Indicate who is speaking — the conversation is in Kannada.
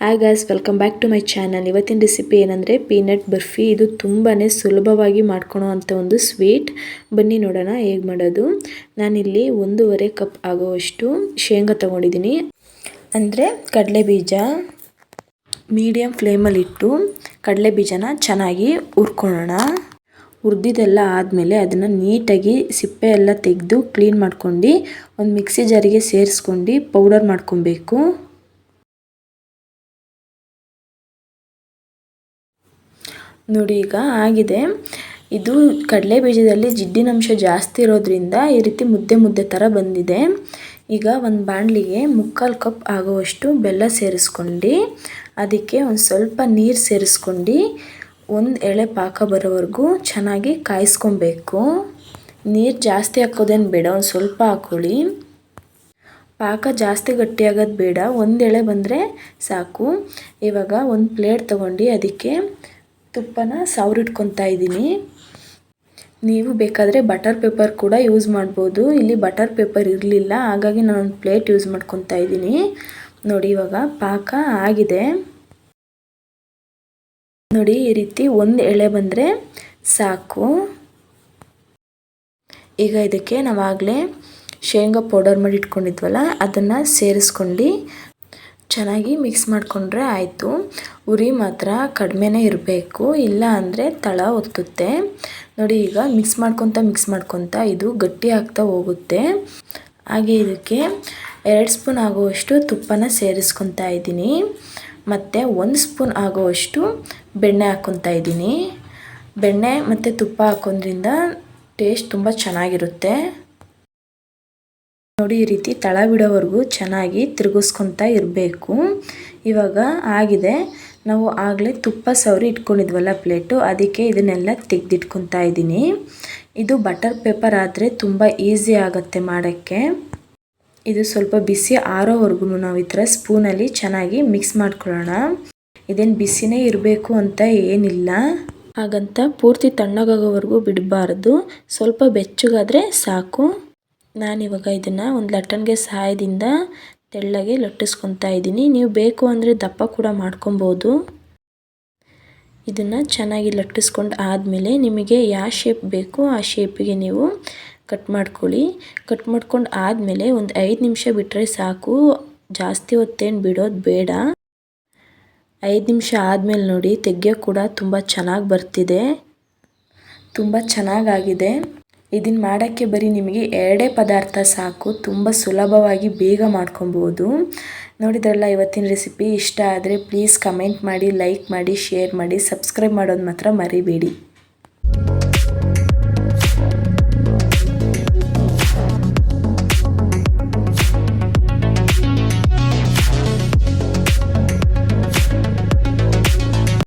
Speaker 1: Hi guys welcome back to my channel ಇವತ್ತಿನ ರೆಸಿಪಿ ಏನಂದರೆ ಪೀನಟ್ ಬರ್ಫಿ ಇದು ತುಂಬಾ ಸುಲಭವಾಗಿ ಮಾಡ್ಕೊಳೋ ಅಂಥ ಒಂದು ಸ್ವೀಟ್ ಬನ್ನಿ ನೋಡೋಣ ಹೇಗೆ ಮಾಡೋದು. ನಾನಿಲ್ಲಿ ಒಂದೂವರೆ ಕಪ್ ಆಗೋವಷ್ಟು ಶೇಂಗಾ ತೊಗೊಂಡಿದ್ದೀನಿ. ಅಂದರೆ ಕಡಲೆ ಬೀಜ ಮೀಡಿಯಮ್ ಫ್ಲೇಮಲ್ಲಿಟ್ಟು ಕಡಲೆ ಬೀಜನ ಚೆನ್ನಾಗಿ ಹುರ್ಕೊಳ್ಳೋಣ. ಹುರಿದಿದ್ದೆಲ್ಲ ಆದಮೇಲೆ ಅದನ್ನು ನೀಟಾಗಿ ಸಿಪ್ಪೆ ಎಲ್ಲ ತೆಗೆದು ಕ್ಲೀನ್ ಮಾಡ್ಕೊಂಡು ಒಂದು ಮಿಕ್ಸಿ ಜಾರಿಗೆ ಸೇರಿಸ್ಕೊಂಡು ಪೌಡರ್ ಮಾಡ್ಕೊಬೇಕು. ನೋಡಿ ಈಗ ಆಗಿದೆ. ಇದು ಕಡಲೆ ಬೀಜದಲ್ಲಿ ಜಿಡ್ಡಿನಂಶ ಜಾಸ್ತಿ ಇರೋದ್ರಿಂದ ಈ ರೀತಿ ಮುದ್ದೆ ಮುದ್ದೆ ಥರ ಬಂದಿದೆ. ಈಗ ಒಂದು ಬಾಣಲಿಗೆ ಮುಕ್ಕಾಲು ಕಪ್ ಆಗುವಷ್ಟು ಬೆಲ್ಲ ಸೇರಿಸ್ಕೊಂಡು, ಅದಕ್ಕೆ ಒಂದು ಸ್ವಲ್ಪ ನೀರು ಸೇರಿಸ್ಕೊಂಡು, ಒಂದು ಎಳೆ ಪಾಕ ಬರೋವರೆಗೂ ಚೆನ್ನಾಗಿ ಕಾಯಿಸ್ಕೊಬೇಕು. ನೀರು ಜಾಸ್ತಿ ಹಾಕೋದೇನು ಬೇಡ, ಒಂದು ಸ್ವಲ್ಪ ಹಾಕೊಳ್ಳಿ. ಪಾಕ ಜಾಸ್ತಿ ಗಟ್ಟಿಯಾಗೋದು ಬೇಡ, ಒಂದು ಎಳೆ ಬಂದರೆ ಸಾಕು. ಇವಾಗ ಒಂದು ಪ್ಲೇಟ್ ತೊಗೊಂಡು ಅದಕ್ಕೆ ತುಪ್ಪನ ಸವರಿಟ್ಕೊತಾ ಇದ್ದೀನಿ. ನೀವು ಬೇಕಾದರೆ ಬಟರ್ ಪೇಪರ್ ಕೂಡ ಯೂಸ್ ಮಾಡ್ಬೋದು. ಇಲ್ಲಿ ಬಟರ್ ಪೇಪರ್ ಇರಲಿಲ್ಲ, ಹಾಗಾಗಿ ನಾನು ಒಂದು ಪ್ಲೇಟ್ ಯೂಸ್ ಮಾಡ್ಕೊತಾ ಇದ್ದೀನಿ. ನೋಡಿ, ಇವಾಗ ಪಾಕ ಆಗಿದೆ. ನೋಡಿ, ಈ ರೀತಿ ಒಂದು ಎಳೆ ಬಂದರೆ ಸಾಕು. ಈಗ ಇದಕ್ಕೆ ನಾವಾಗಲೇ ಶೇಂಗಾ ಪೌಡರ್ ಮಾಡಿ ಇಟ್ಕೊಂಡಿದ್ವಲ್ಲ, ಅದನ್ನು ಸೇರಿಸ್ಕೊಂಡು ಚೆನ್ನಾಗಿ ಮಿಕ್ಸ್ ಮಾಡಿಕೊಂಡ್ರೆ ಆಯಿತು. ಉರಿ ಮಾತ್ರ ಕಡಿಮೆನೇ ಇರಬೇಕು. ಇಲ್ಲ ಅಂದರೆ ತಳ ಒತ್ತುತ್ತೆ. ನೋಡಿ ಈಗ ಮಿಕ್ಸ್ ಮಾಡ್ಕೊತ ಮಿಕ್ಸ್ ಮಾಡ್ಕೊತ ಇದು ಗಟ್ಟಿ ಆಗ್ತಾ ಹೋಗುತ್ತೆ. ಹಾಗೆ ಇದಕ್ಕೆ ಎರಡು ಸ್ಪೂನ್ ಆಗುವಷ್ಟು ತುಪ್ಪನ ಸೇರಿಸ್ಕೊತಾ ಇದ್ದೀನಿ. ಮತ್ತು ಒಂದು ಸ್ಪೂನ್ ಆಗುವಷ್ಟು ಬೆಣ್ಣೆ ಹಾಕ್ಕೊತಾ ಇದ್ದೀನಿ. ಬೆಣ್ಣೆ ಮತ್ತು ತುಪ್ಪ ಹಾಕೋದ್ರಿಂದ ಟೇಸ್ಟ್ ತುಂಬ ಚೆನ್ನಾಗಿರುತ್ತೆ. ನೋಡಿ ಈ ರೀತಿ ತಳ ಬಿಡೋವರೆಗೂ ಚೆನ್ನಾಗಿ ತಿರುಗಿಸ್ಕೊತಾ ಇರಬೇಕು. ಇವಾಗ ಆಗಿದೆ. ನಾವು ಆಗಲೇ ತುಪ್ಪ ಸವರಿ ಇಟ್ಕೊಂಡಿದ್ವಲ್ಲ ಪ್ಲೇಟು, ಅದಕ್ಕೆ ಇದನ್ನೆಲ್ಲ ತೆಗೆದಿಟ್ಕೊತಾ ಇದ್ದೀನಿ. ಇದು ಬಟರ್ ಪೇಪರ್ ಆದರೆ ತುಂಬ ಈಸಿ ಆಗುತ್ತೆ ಮಾಡೋಕ್ಕೆ. ಇದು ಸ್ವಲ್ಪ ಬಿಸಿ ಆರೋವರೆಗೂ ನಾವು ಈ ಥರ ಸ್ಪೂನಲ್ಲಿ ಚೆನ್ನಾಗಿ ಮಿಕ್ಸ್ ಮಾಡ್ಕೊಳ್ಳೋಣ. ಇದೇನು ಬಿಸಿನೇ ಇರಬೇಕು ಅಂತ ಏನಿಲ್ಲ. ಹಾಗಂತ ಪೂರ್ತಿ ತಣ್ಣಗಾಗೋವರೆಗೂ ಬಿಡಬಾರ್ದು. ಸ್ವಲ್ಪ ಬೆಚ್ಚಗಾದರೆ ಸಾಕು. ನಾನಿವಾಗ ಇದನ್ನು ಒಂದು ಲಟ್ಟಣಿಗೆ ಸಹಾಯದಿಂದ ತೆಳ್ಳಗೆ ಲಟ್ಟಿಸ್ಕೊತಾ ಇದ್ದೀನಿ. ನೀವು ಬೇಕು ಅಂದರೆ ದಪ್ಪ ಕೂಡ ಮಾಡ್ಕೊಬೋದು. ಇದನ್ನು ಚೆನ್ನಾಗಿ ಲಟ್ಟಿಸ್ಕೊಂಡು ಆದಮೇಲೆ ನಿಮಗೆ ಯಾವ ಶೇಪ್ ಬೇಕು ಆ ಶೇಪಿಗೆ ನೀವು ಕಟ್ ಮಾಡ್ಕೊಳ್ಳಿ. ಕಟ್ ಮಾಡ್ಕೊಂಡು ಆದಮೇಲೆ ಒಂದು ಐದು ನಿಮಿಷ ಬಿಟ್ಟರೆ ಸಾಕು. ಜಾಸ್ತಿ ಹೊತ್ತೇನು ಬಿಡೋದು ಬೇಡ. ಐದು ನಿಮಿಷ ಆದಮೇಲೆ ನೋಡಿ, ತೆಗೆಯೋ ಕೂಡ ತುಂಬ ಚೆನ್ನಾಗಿ ಬರ್ತಿದೆ. ತುಂಬ ಚೆನ್ನಾಗಾಗಿದೆ. ಇದನ್ನು ಮಾಡೋಕ್ಕೆ ಬರೀ ನಿಮಗೆ ಎರಡೇ ಪದಾರ್ಥ ಸಾಕು. ತುಂಬ ಸುಲಭವಾಗಿ ಬೇಗ ಮಾಡ್ಕೊಬೋದು. ನೋಡಿದ್ರಲ್ಲ ಇವತ್ತಿನ ರೆಸಿಪಿ ಇಷ್ಟ ಆದರೆ ಪ್ಲೀಸ್ ಕಮೆಂಟ್ ಮಾಡಿ ಲೈಕ್ ಮಾಡಿ ಶೇರ್ ಮಾಡಿ ಸಬ್ಸ್ಕ್ರೈಬ್ ಮಾಡೋದು ಮಾತ್ರ ಮರಿಬೇಡಿ.